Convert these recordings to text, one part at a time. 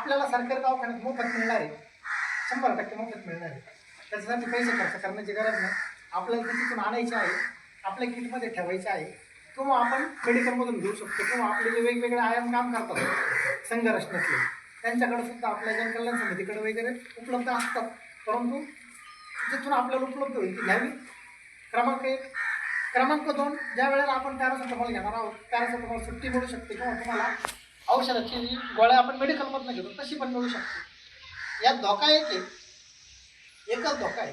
आपल्याला सरकारी दवाखान्यात मोफत मिळणार आहे शंभर टक्के मोफत मिळणार. आहे त्याच्यासाठी पैसे खर्च करण्याची गरज नाही. आपल्याला ते तिथून आणायचे आहे आपल्या किटमध्ये ठेवायचे आहे. किंवा आपण मेडिकलमधून घेऊ शकतो किंवा आपले जे वेगवेगळे आयाम काम करतात संघरचनेतले त्यांच्याकडे सुद्धा आपल्या जनकल्याण समितीकडे वगैरे उपलब्ध असतात. परंतु जिथून आपल्याला उपलब्ध होईल ती घ्यावी. क्रमांक एक. क्रमांक दोन ज्या वेळेला आपण पॅरासिटामॉल घेणार आहोत पॅरासिटामॉल सुट्टी मिळू शकते किंवा तुम्हाला औषधाची जी गोळ्या आपण मेडिकलमधनं घेतो तशी पण मिळू शकते. यात धोका एक आहे. एकच धोका आहे.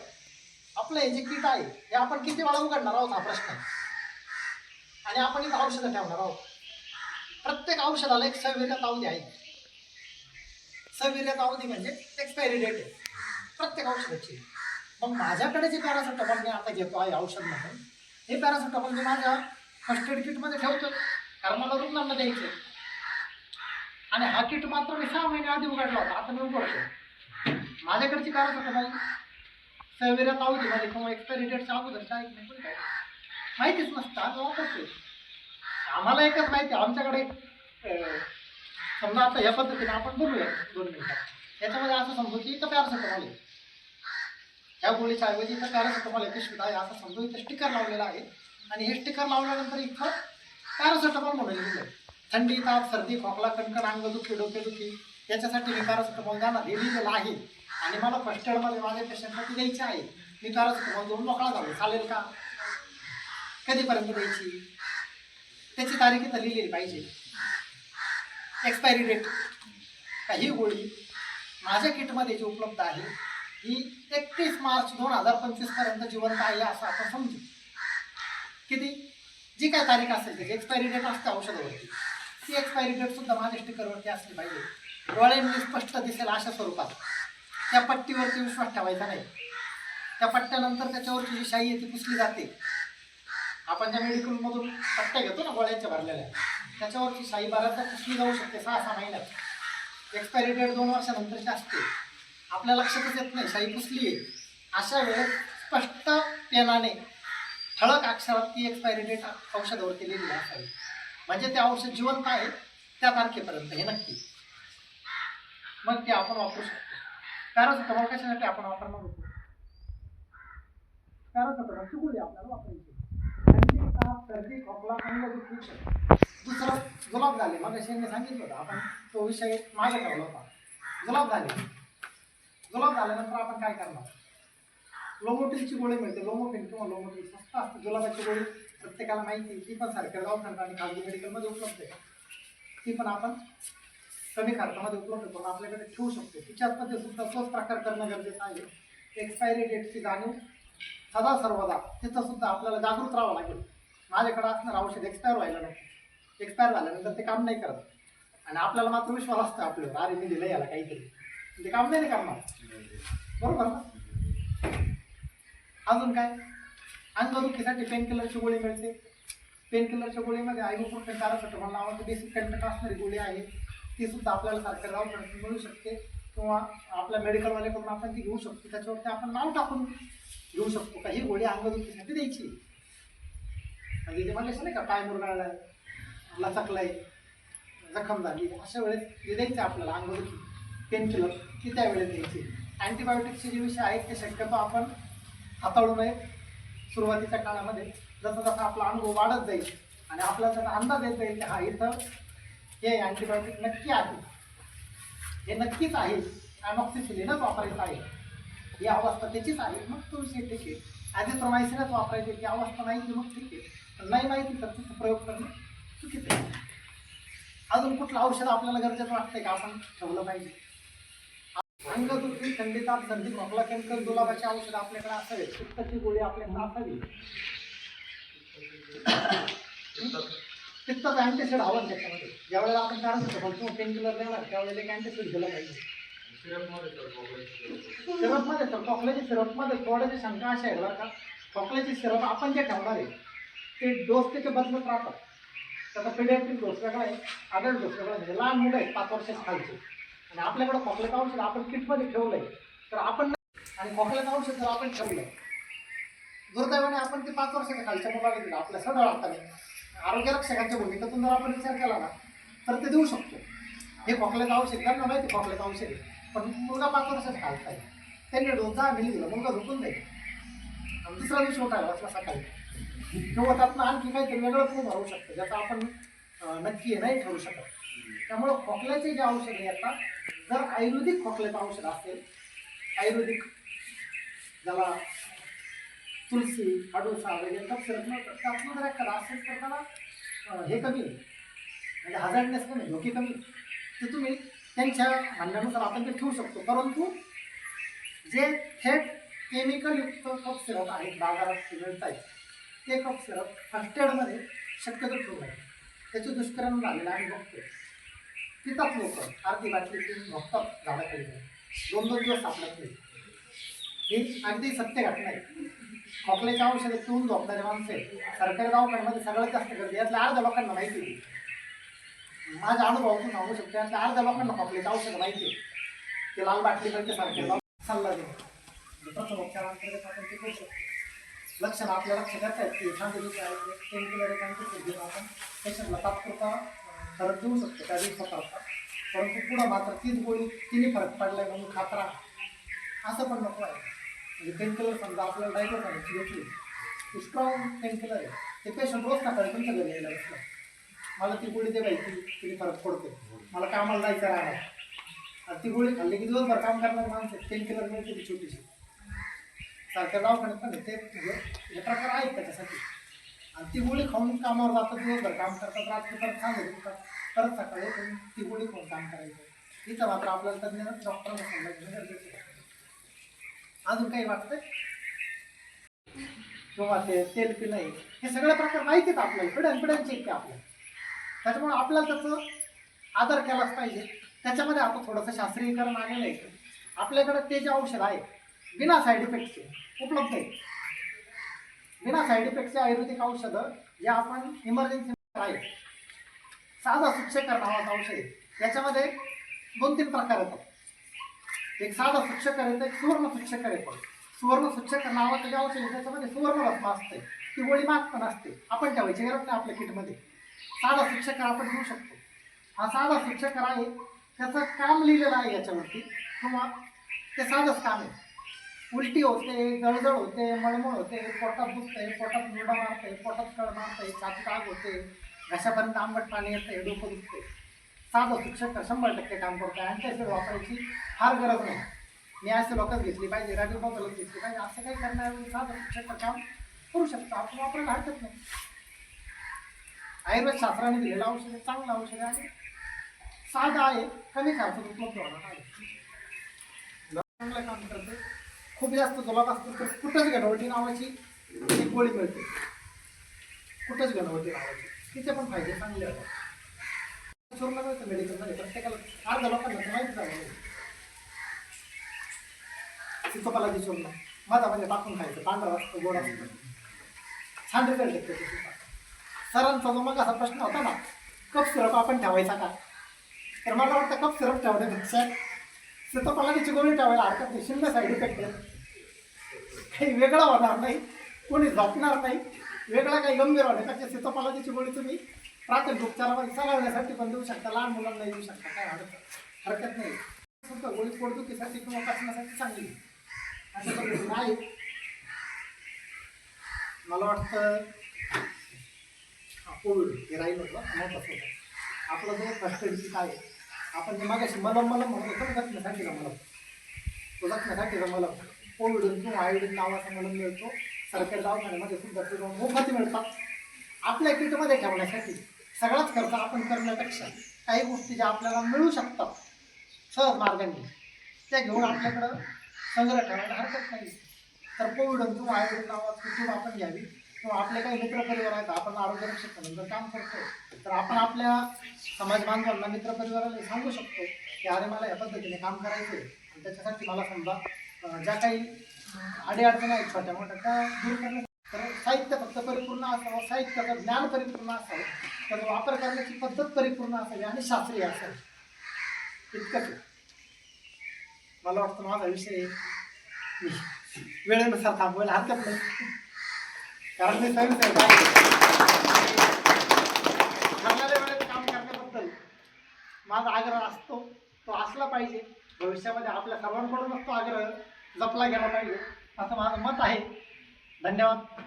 आपलं हे जे किट आहे हे आपण किती वेळा उघडणार आहोत हा प्रश्न? आहे आणि आपण इथं औषधं ठेवणार आहोत. प्रत्येक औषधाला एक सविर्यात अवधी आहे. सविर्यात अवधी म्हणजे एक्सपायरी डेट आहे. प्रत्येक औषधाची. मग माझ्याकडे जे पॅरासिटामॉल मी आता घेतो आहे औषध म्हणून हे पॅरासिटामॉल मी माझ्या फर्स्ट एड किटमध्ये ठेवतो कारण मला रुग्णांना द्यायचं आहे. आणि हा किट मात्र मी सहा महिने आधी उघडला होता. आता मी उघडतो माझ्याकडची पॅरासिटामॉल सविर्यात माझी. किंवा एक्सपायरी डेटच्या अगोदरच्या आहेत नाही पण काय. माहितीच नसतं. आता वापरतोय. आम्हाला एकच माहिती आहे, आमच्याकडे समजा आता या पद्धतीने आपण बोलूया दोन मिनिटात याच्यामध्ये असं समजू की इथं पॅरासिटामॉल आहे ह्या गोळीच्या ऐवजी इथं प्यारच होतं मला. पिशवीत आहे. असं समजू. इथं स्टिकर लावलेलं आहे. आणि हे स्टिकर लावल्यानंतर इथं पॅरासिटामॉल म्हणून लिहिलं थंडी ताप सर्दी खोकला कणकण अंगदुखी डोकेदुखी याच्यासाठी मी पॅरासिटामॉल जाणार हे लिहिलेलं आहे. आणि मला फर्स्ट एडमध्ये माझ्या पेशंटसाठी द्यायचे आहे. मी पॅरासिटामॉल देऊन मोकळा झालो. चालेल का? कधीपर्यंत द्यायची? त्याची तारीख इथं लिहिलेली पाहिजे. एक्सपायरी डेट ही गोळी माझ्या किटमध्ये जी उपलब्ध आहे ही एकतीस मार्च दोन हजार पंचवीसपर्यंत जिवंत आहे असं आपण समजू. किती? जी काय तारीख असेल त्याची एक्सपायरी डेट असते औषधावरती. ती एक्सपायरी डेट सुद्धा माझ्या स्टिकरवरती असली पाहिजे. डोळ्यांनी म्हणजे स्पष्ट दिसेल अशा स्वरूपात. त्या पट्टीवरती विश्वास ठेवायचा नाही. त्या पट्ट्यानंतर त्याच्यावरची जी शाई आहे ती पुसली जाते. आपण ज्या मेडिकलमधून पट्ट्या घेतो ना गोळ्यांच्या भरलेल्या त्याच्यावरची शाई बऱ्याचदा पुसली जाऊ शकते सहा सहा महिन्यात. एक्सपायरी डेट दोन वर्षानंतरची असते. आपल्या लक्षातच येत नाही शाई पुसली आहे. अशा वेळेस स्पष्ट पेनाने ठळक अक्षरात ती एक्सपायरी डेट औषधावरती लिहिलेली असावी म्हणजे ते औषध जिवंत आहे? त्या तारखेपर्यंत हे नक्की. मग ते आपण वापरू शकतो. पॅरासिटामॉल कशासाठी आपण वापरणार होतो? पॅरासिटामॉलची गोळी आपल्याला वापरायची. थंडी ताप सर्दी खोकला शकतो दुसरं गुलाब झाले. मग शेंगे सांगितलं होतं. आपण तो विषय मागे ठेवला होता. गुलाब झाले. गुलाब झाल्यानंतर आपण काय करणार? लोमोटिलची गोळी मिळते. लोमोफिन किंवा लोमोटिल स्वस्त असते. गुलाबाची गोळी प्रत्येकाला माहिती आहे. ती पण सारख्या दवाखान्यात आणि खाजगी मेडिकलमध्ये उपलब्ध आहे. ती पण आपण कमी खर्चामध्ये उपलब्ध करून आपल्याकडे ठेवू शकतो. तिच्यामध्ये सुद्धा तोच प्रकार करणं गरजेचं आहे. एक्सपायरी डेटची जाणीव सदा सर्वदा तिथं सुद्धा आपल्याला जागृत राहावं लागेल. माझ्याकडे असणार औषध एक्सपायर व्हायला नको. एक्सपायर झाल्यानंतर ते काम नाही करत. आणि आपल्याला मात्र विश्वास असतो आपल्यावर. अरे मी दिलं याला काहीतरी. ते काम नाही करणार. बरोबर ना? अजून काय? अंगदुखीसाठी पेनकिलरची गोळी मिळते. पेनकिलरच्या गोळीमध्ये आयबुप्रोफेन पॅरासिटामॉल नावाची बेसिक कंटेंट असणारी गोळी आहे. ती सुद्धा आपल्याला सारख्या दवाखान्यातून मिळू शकते किंवा आपल्या मेडिकलवाल्याकडून आपण ती घेऊ शकतो. त्याच्यावरती आपण नाव टाकून घेऊ शकतो. का ही गोळी अंगदुखीसाठी द्यायची. म्हणजे ते म्हणजे नाही का पाय मुरगाळलाय लचकलाय जखम झाली. अशा वेळेस जे द्यायचं आपल्याला अंगदुखी पेनकिलर ती त्यावेळेस द्यायची. अँटीबायोटिक्सचे जे विषय आहेत ते शक्यतो आपण हाताळू नये. सुरुवातीच्या काळामध्ये जसं जसा आपला अनुभव वाढत जाईल आणि आपल्याला त्याचा अंदाज येत जाईल की हा इथं हे अँटीबायोटिक नक्की आहे. हे नक्कीच आहे. ॲमॉक्सिसिलिनच वापरायचं आहे. ही अवस्था त्याचीच आहे. मग तो विषय ठीक आहे. ॲझिथ्रोमायसिनच वापरायची ती अवस्था नाही की मग ठीक आहे. नाही माहिती तर तिथं प्रयोग करणं चुकीचं आहे. अजून कुठलं औषध आपल्याला गरजेचं वाटतंय का? आपण ठेवलं पाहिजे. अंगदुखी थंडी ताप सर्दी खोकला केमिकल गुलाबाचे औषध आपल्याकडे असावे. पित्ताची गोळी आपल्याकडे असावी. पित्ताचं अँटीसिड हवं त्याच्यामध्ये. ज्यावेळेला आपण पॅरासिटामॉल किंवा पेन किलर देणार त्यावेळेला एक अँटीसिड दिलं पाहिजे. सिरपमध्ये तर खोकल्याच्या सिरपमध्ये थोड्याची शंका अशा आहे बरं का. खोकल्याची सिरप आपण जे ठेवणार आहे ते डोस त्याचे बदलत राहतात. त्याचा पिडियाट्रिक डोस वेगळा आहे अडल्ट डोस वेगळा म्हणजे लहान मुलं आहेत पाच वर्षाच्या खालचे. आणि आपल्याकडे खोकल्याचं औषध आपण किटमध्ये ठेवलंय तर आपण आणि खोकल्याचं औषध जर आपण ठेवलंय दुर्दैवाने आपण ते पाच वर्षाच्या खालच्या मुलाला दिलं. आपल्या सगळं अर्थाने आरोग्य रक्षकांच्या भूमिकेतून जर आपण विचार केला ना तर ते देऊ शकतो. हे खोकल्याचं औषध त्यांना माहिती खोकल्याचं औषध पण मुलगा पाच वर्षाच्या खालता आहे. त्यांनी डोस दहा मिली दिला मुलगा झोपून जाईल. आणि दुसरा दिवशी उठायला वाचला सकाळी. किंवा त्यातनं आणखी काहीतरी वेगळं पण भरू शकतं ज्याचं आपण नक्की नाही ठरू शकत. त्यामुळं खोकल्याचे जे औषध आहे आता जर आयुर्वेदिक खोकल्याचं औषध असेल आयुर्वेदिक ज्याला तुलसी अडुसा वगैरे कप नव्हतं मिळतात त्यातनं जर एखादा असेल तर त्याला हे कमी म्हणजे हजारनेस कमी धोके कमी ते तुम्ही त्यांच्या म्हणण्यानुसार आपण ते ठेवू शकतो. परंतु जे थेट केमिकलयुक्त कप सिरप आहेत बाजारात मिळत आहेत ते कप सिरप फर्स्ट एडमध्ये शक्यतो ठेवू नये त्याचे दुष्परिणाम झालेले आम्ही बघतो पितात लोक अर्धी बाटली पिऊन बघतात झाडाखाली दोन दोन दिवस सापडत नाही. ही अगदी सत्य घटना आहे. खोकल्याच्या औषधं पिऊन झोपणारे माणसे सरकारी दवाखान्यामध्ये सगळ्यात जास्त गर्दी यातल्या अर्ध्या लोकांना माहिती आहे. माझ्या अनुभवातून सांगू शकतो यातल्या अर्ध्या लोकांना खोकल्याची औषधं माहिती आहे. ते लाल बाटली करते सारखे सल्ला देणे प्रथम उपचारांतर्गत आपण ते करू शकतो लक्षण आपल्या लक्षात येत आहेत की सांगितलं आहे पेनकिलर एक आणखी घेऊन आपण पेशंटला तात्पुरता फरक देऊ शकतो त्या दिवसाकरता परंतु पुढं मात्र तीच गोळी तिने फरक पडलाय म्हणून खात राहा असं पण नको आहे. म्हणजे पेनकिलर समजा आपल्याला डायग्नोज करायची घेतली ती स्ट्रॉंग पेनकिलर आहे. ते पेशंट रोज सकाळी तुमच्या घरी यायला बसला. मला ती गोळी दे बाई ती तिने फरक पडते मला कामाला जायचं राहणार आणि ती गोळी खाल्ली की दिवसभर काम करणारी माणसं पेनकिलर मिळते ती छोटीशी. सारख्या दवाखान्यात पण ते म्हणजे प्रकार आहेत त्याच्यासाठी. आणि ती गोळी खाऊन कामावर जातात दिवसभर. काम करतात रात्री परत सांगत येतात परत सकाळी उठून ती गोळी खाऊन काम करायचं. इथं मात्र आपल्याला तज्ञ डॉक्टर गरजेचं आहे. अजून काही वाटतंय? किंवा ते तेल पिणं आहे हे सगळे प्रकार माहिती आहेत आपल्याला. पिढ्यान पिढ्यांचे आहेत ते आपल्याला. त्याच्यामुळे आपल्याला त्याचं आदर केलाच पाहिजे. त्याच्यामध्ये आता थोडंसं शास्त्रीयकरण आलेलं आहे. आपल्याकडे ते जे औषध आहे बिना साईड इफेक्टचे उपलब्ध आहे बिना साईड इफेक्टचे आयुर्वेदिक औषधं जे आपण इमर्जन्सी आहे साधा सुक्षकर नावाचं औषध आहे. याच्यामध्ये दोन तीन प्रकार येतात. एक साधा सुक्षकर येतं एक सुवर्ण सुक्षकर येतं सुवर्ण सुक्षकर नावाचं जे औषध आहे त्याच्यामध्ये सुवर्ण रत्न असते ती गोळी माग पण असते. आपण ठेवायची गरज नाही आपल्या किटमध्ये. साधा शिक्षकर आपण घेऊ शकतो. हा साधा शिक्षकर आहे त्याचं काम लिहिलेलं आहे याच्यावरती. किंवा ते साधंच काम आहे. उलटी होते जळजळ होते मळमळ होते पोटात दुखते पोटात मुरडा मारते पोटात कळ मारते छातीत आग होते घशापर्यंत आंबट पाणी येते डोकं दुखते. साधं शिक्षक शंभर टक्के काम करतो आणि अँटॅसिड वापरायची फार गरज नाही. मी असं लोकच घेतली पाहिजे राजू बॉटलच घेतली पाहिजे. असं काही करणार साधं शिक्षक काम करू शकतो. आपण वापरायला हरकत नाही. आयुर्वेद शास्त्राने दिलेलं औषध आहे चांगलं औषध आहे. साधं आहे कमी खर्चात उपलब्ध होणार आहे. चांगलं काम करते खूप जास्त जुलाब असतो तर कुठंच गणवटी नावाची एक गोळी मिळते. कुठंच गणवटी नावाची तिचे पण फायदे चांगले असतात चोरला मिळतं मेडिकलमध्ये प्रत्येकाला अर्धा लोकांना तर माहिती झालं. सीताफळाची चूर्ण मधामध्ये टाकून खायचं पांढरा असतो गोड असतो. छान रिझल्ट येतो सरांचा जो मग असा प्रश्न होता ना कप सिरप आपण ठेवायचा का? तर मला वाटतं कप सिरप ठेवण्यापेक्षा सीताफळाची गोळी ठेवायला हरकत नाही. शून्य साईड इफेक्ट आहे. काही वेगळा होणार नाही. कोणी झोपणार नाही. वेगळा काही गंभीर होणार त्याच्या सीताफळाची गोळी तुम्ही प्राथमिक उपचारामध्ये सगळण्यासाठी पण देऊ शकता. लहान मुलांना देऊ शकता. काय हरकत हरकत नाही. फक्त गोळी पोटदुखीसाठी किंवा पचण्यासाठी चांगली. अशा पद्धतीने आहे. मला वाटतं कोविड हे राहील होतं. महत्वाचं होतं आपलं जो फर्स्ट काय आहे, आपण जे मागाशी मलम मलम म्हणतो तो का मलम. तो जखण्यासाठीचा मलम. कोविड किंवा आयोडीन नावाचा मलम मिळतो. सरकारी दवाखान्यामध्ये सुद्धा तो मोफत मिळतात. आपल्या किटमध्ये ठेवण्यासाठी सगळाच खर्च आपण करण्यापेक्षा काही गोष्टी ज्या आपल्याला मिळू शकतात सहज मार्गाने त्या घेऊन आपल्याकडं संग्रह ठेवायला हरकत नाही. तर कोविड किंवा आयोडीन नावात कुटुंब आपण घ्यावी. किंवा आपले काही मित्रपरिवार आहेत आपण आरोग्य रक्षक जर काम करतो तर आपण आपल्या समाज बांधवांना मित्रपरिवाराला सांगू शकतो की अरे मला या पद्धतीने काम करायचं आहे आणि त्याच्यासाठी मला समजा ज्या काही अडीअडचणी आहेत छोट्या मोठ्या त्या दूर करण्यासाठी तर साहित्य फक्त परिपूर्ण असावं साहित्याचं ज्ञान परिपूर्ण असावं त्याचा वापर करण्याची पद्धत परिपूर्ण असावी आणि शास्त्रीय असावी. इतकंच मला वाटतं माझा विषय वेळेनुसार थांबवायला हरकत नाही. कारण मी स्वयंसेवक ठरलेल्या वेळेत काम करण्याबद्दल माझा आग्रह असतो तो असला पाहिजे. भविष्यामध्ये आपल्या सर्वांकडूनच तो आग्रह जपला गेला पाहिजे. असं माझं मत आहे. धन्यवाद.